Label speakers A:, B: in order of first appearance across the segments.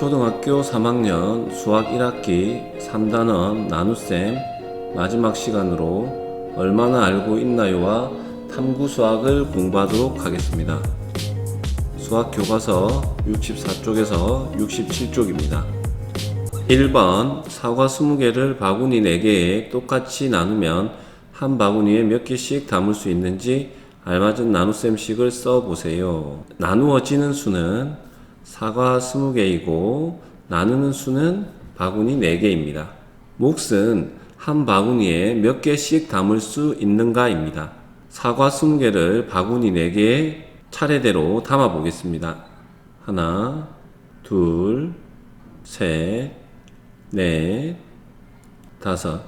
A: 초등학교 3학년 수학 1학기 3단원 나눗셈 마지막 시간으로 얼마나 알고 있나요와 탐구 수학을 공부하도록 하겠습니다. 수학 교과서 64쪽에서 67쪽입니다. 1번 사과 20개를 바구니 4개에 똑같이 나누면 한 바구니에 몇 개씩 담을 수 있는지 알맞은 나눗셈식을 써보세요. 나누어지는 수는 사과 20개이고 나누는 수는 바구니 4개입니다. 몫은 한 바구니에 몇 개씩 담을 수 있는가입니다. 사과 20개를 바구니 4개에 차례대로 담아 보겠습니다. 하나, 둘, 셋, 넷, 다섯.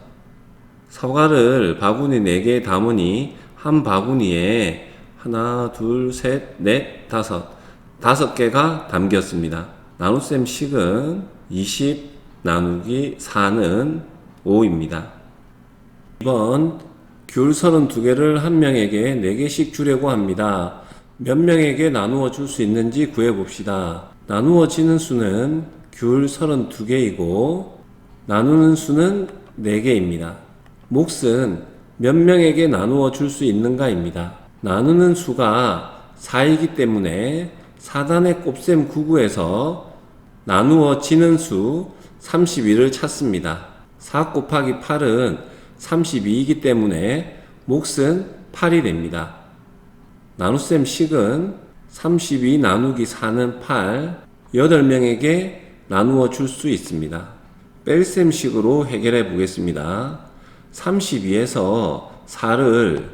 A: 사과를 바구니 4개에 담으니 한 바구니에 하나, 둘, 셋, 넷, 다섯. 다섯 개가 담겼습니다. 나눗셈 식은 20 나누기 4는 5입니다. 2번 귤 32개를 한 명에게 4개씩 주려고 합니다. 몇 명에게 나누어 줄 수 있는지 구해 봅시다. 나누어지는 수는 귤 32개이고 나누는 수는 4개입니다. 몫은 몇 명에게 나누어 줄 수 있는가입니다. 나누는 수가 4이기 때문에 4단의 곱셈 99에서 나누어지는 수 32를 찾습니다. 4 곱하기 8은 32이기 때문에 몫은 8이 됩니다. 나눗셈 식은 32 나누기 4는 8, 8명에게 나누어 줄 수 있습니다. 뺄셈 식으로 해결해 보겠습니다. 32에서 4를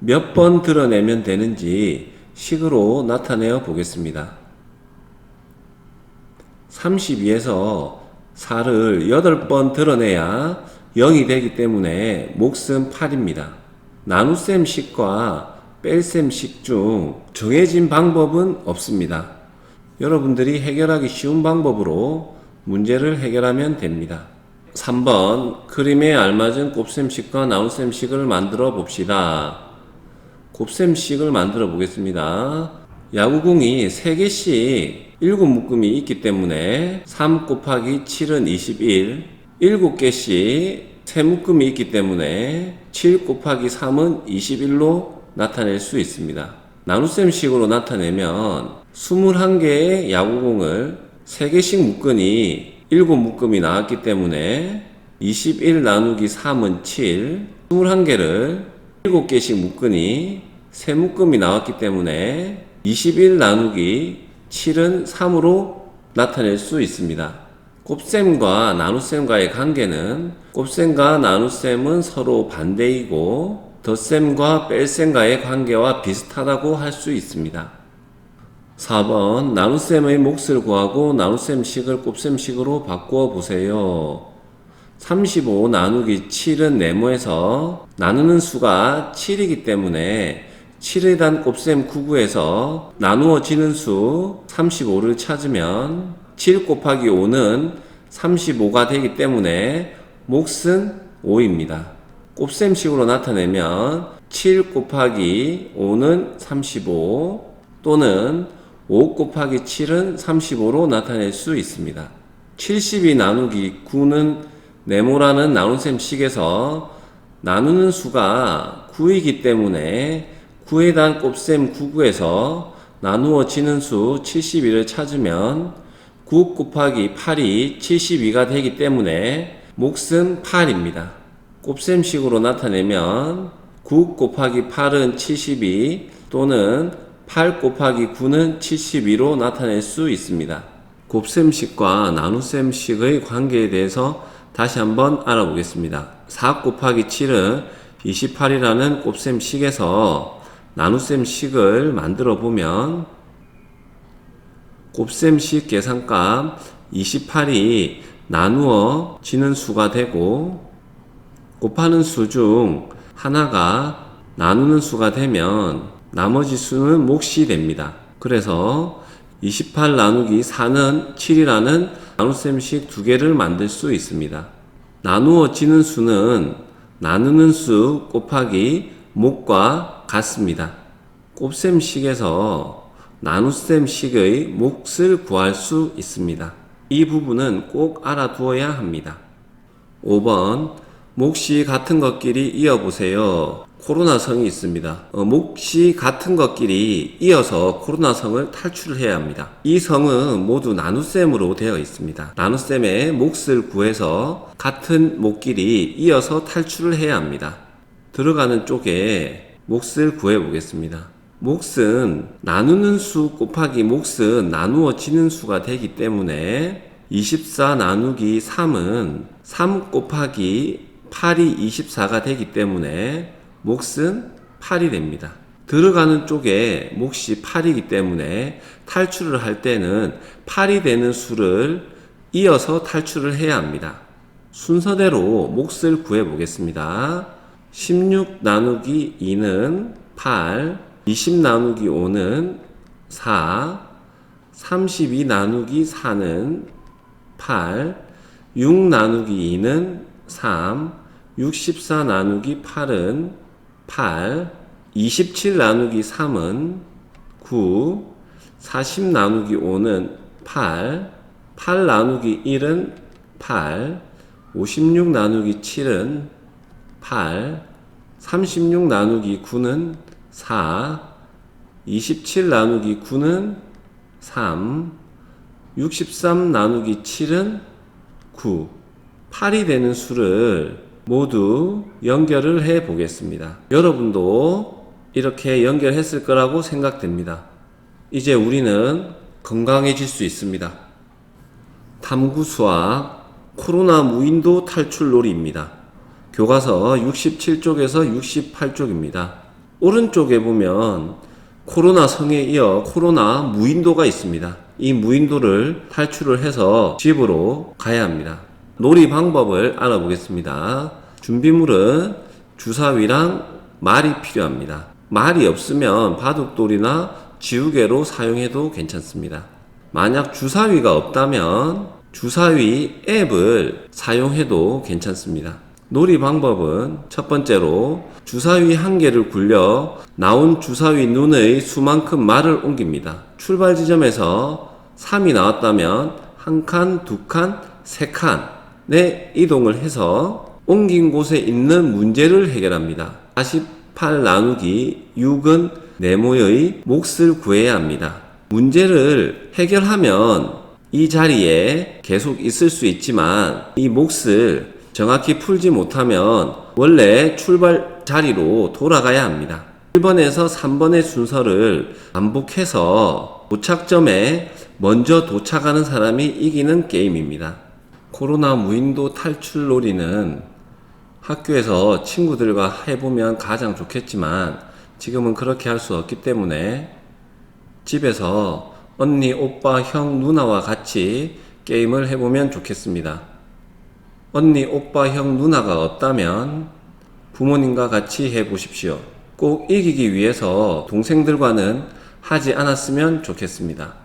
A: 몇 번 드러내면 되는지 식으로 나타내어 보겠습니다. 32에서 4를 8번 드러내야 0이 되기 때문에 몫은 8입니다. 나눗셈 식과 뺄셈 식 중 정해진 방법은 없습니다. 여러분들이 해결하기 쉬운 방법으로 문제를 해결하면 됩니다. 3번 그림에 알맞은 곱셈식과 나눗셈식을 만들어 봅시다. 곱셈식을 만들어 보겠습니다. 야구공이 3개씩 7묶음이 있기 때문에 3 곱하기 7은 21, 7개씩 3묶음이 있기 때문에 7 곱하기 3은 21로 나타낼 수 있습니다. 나눗셈식으로 나타내면 21개의 야구공을 3개씩 묶으니 7묶음이 나왔기 때문에 21 나누기 3은 7, 21개를 7개씩 묶으니 3묶음이 나왔기 때문에 21 나누기 7은 3으로 나타낼 수 있습니다. 곱셈과 나눗셈과의 관계는 곱셈과 나눗셈은 서로 반대이고 덧셈과 뺄셈과의 관계와 비슷하다고 할 수 있습니다. 4번 나눗셈의 몫을 구하고 나눗셈식을 곱셈식으로 바꾸어 보세요. 35 나누기 7은 네모에서 나누는 수가 7이기 때문에 7에 단 곱셈 99에서 나누어지는 수 35를 찾으면 7 곱하기 5는 35가 되기 때문에 몫은 5입니다. 곱셈식으로 나타내면 7 곱하기 5는 35 또는 5 곱하기 7은 35로 나타낼 수 있습니다. 72 나누기 9는 네모라는 나눗셈 식에서 나누는 수가 9이기 때문에 9에 단 곱셈 99에서 나누어지는 수 72를 찾으면 9 곱하기 8이 72가 되기 때문에 몫은 8입니다. 곱셈식으로 나타내면 9 곱하기 8은 72 또는 8 곱하기 9는 72로 나타낼 수 있습니다. 곱셈식과 나눗셈식의 관계에 대해서 다시 한번 알아보겠습니다. 4 곱하기 7은 28이라는 곱셈식에서 나눗셈식을 만들어 보면 곱셈식 계산값 28이 나누어 지는 수가 되고 곱하는 수 중 하나가 나누는 수가 되면 나머지 수는 몫이 됩니다. 그래서 28 나누기 4는 7이라는 나눗셈식 두 개를 만들 수 있습니다. 나누어지는 수는 나누는 수 곱하기 몫과 같습니다. 곱셈식에서 나눗셈식의 몫을 구할 수 있습니다. 이 부분은 꼭 알아두어야 합니다. 5번 몫이 같은 것끼리 이어보세요. 코로나성이 있습니다. 어, 몫이 같은 것끼리 이어서 코로나성을 탈출을 해야 합니다. 이 성은 모두 나눗셈으로 되어 있습니다. 나눗셈의 몫을 구해서 같은 몫끼리 이어서 탈출을 해야 합니다. 들어가는 쪽에 몫을 구해 보겠습니다. 몫은 나누는 수 곱하기 몫은 나누어지는 수가 되기 때문에 24 나누기 3은 3 곱하기 8이 24가 되기 때문에 몫은 8이 됩니다. 들어가는 쪽에 몫이 8이기 때문에 탈출을 할 때는 8이 되는 수를 이어서 탈출을 해야 합니다. 순서대로 몫을 구해 보겠습니다. 16 나누기 2는 8, 20 나누기 5는 4, 32 나누기 4는 8, 6 나누기 2는 3, 64 나누기 8은 8, 27 나누기 3은 9, 40 나누기 5는 8, 8 나누기 1은 8, 56 나누기 7은 8, 36 나누기 9는 4, 27 나누기 9는 3, 63 나누기 7은 9, 8이 되는 수를 모두 연결을 해 보겠습니다. 여러분도 이렇게 연결했을 거라고 생각됩니다. 이제 우리는 건강해질 수 있습니다. 탐구 수학 코로나 무인도 탈출 놀이입니다. 교과서 67쪽에서 68쪽입니다. 오른쪽에 보면 코로나 성에 이어 코로나 무인도가 있습니다. 이 무인도를 탈출을 해서 집으로 가야 합니다. 놀이 방법을 알아보겠습니다. 준비물은 주사위랑 말이 필요합니다. 말이 없으면 바둑돌이나 지우개로 사용해도 괜찮습니다. 만약 주사위가 없다면 주사위 앱을 사용해도 괜찮습니다. 놀이 방법은 첫 번째로 주사위 한 개를 굴려 나온 주사위 눈의 수만큼 말을 옮깁니다. 출발 지점에서 3이 나왔다면 한 칸, 두 칸, 세 칸 에 이동을 해서 옮긴 곳에 있는 문제를 해결합니다. 48 나누기 6은 네모의 몫을 구해야 합니다. 문제를 해결하면 이 자리에 계속 있을 수 있지만 이 몫을 정확히 풀지 못하면 원래 출발 자리로 돌아가야 합니다. 1번에서 3번의 순서를 반복해서 도착점에 먼저 도착하는 사람이 이기는 게임입니다. 코로나 무인도 탈출 놀이는 학교에서 친구들과 해보면 가장 좋겠지만 지금은 그렇게 할 수 없기 때문에 집에서 언니, 오빠, 형, 누나와 같이 게임을 해보면 좋겠습니다. 언니, 오빠, 형, 누나가 없다면 부모님과 같이 해보십시오. 꼭 이기기 위해서 동생들과는 하지 않았으면 좋겠습니다.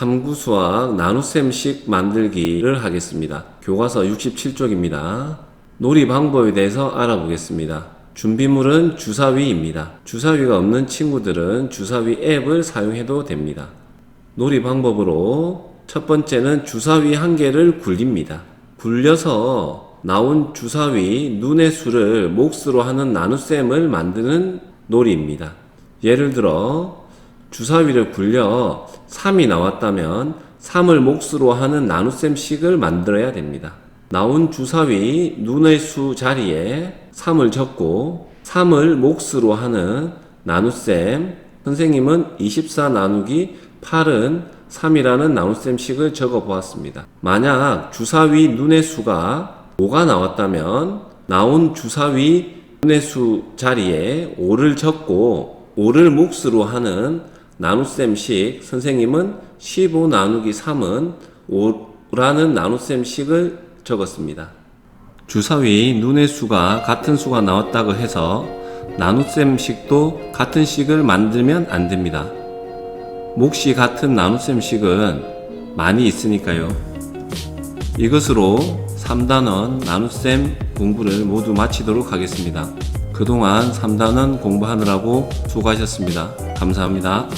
A: 탐구수학 나눗셈식 만들기를 하겠습니다. 교과서 67쪽입니다. 놀이 방법에 대해서 알아보겠습니다. 준비물은 주사위입니다. 주사위가 없는 친구들은 주사위 앱을 사용해도 됩니다. 놀이 방법으로 첫 번째는 주사위 한 개를 굴립니다. 굴려서 나온 주사위 눈의 수를 몫으로 하는 나눗셈을 만드는 놀이입니다. 예를 들어 주사위를 굴려 3이 나왔다면 3을 몫으로 하는 나눗셈식을 만들어야 됩니다. 나온 주사위 눈의 수 자리에 3을 적고 3을 몫으로 하는 나눗셈 선생님은 24 나누기 8은 3이라는 나눗셈식을 적어 보았습니다. 만약 주사위 눈의 수가 5가 나왔다면 나온 주사위 눈의 수 자리에 5를 적고 5를 몫으로 하는 나눗셈식 선생님은 15 나누기 3은 5라는 나눗셈식을 적었습니다. 주사위 눈의 수가 같은 수가 나왔다고 해서 나눗셈식도 같은 식을 만들면 안 됩니다. 몫이 같은 나눗셈식은 많이 있으니까요. 이것으로 3단원 나눗셈 공부를 모두 마치도록 하겠습니다. 그동안 3단원 공부하느라고 수고하셨습니다. 감사합니다.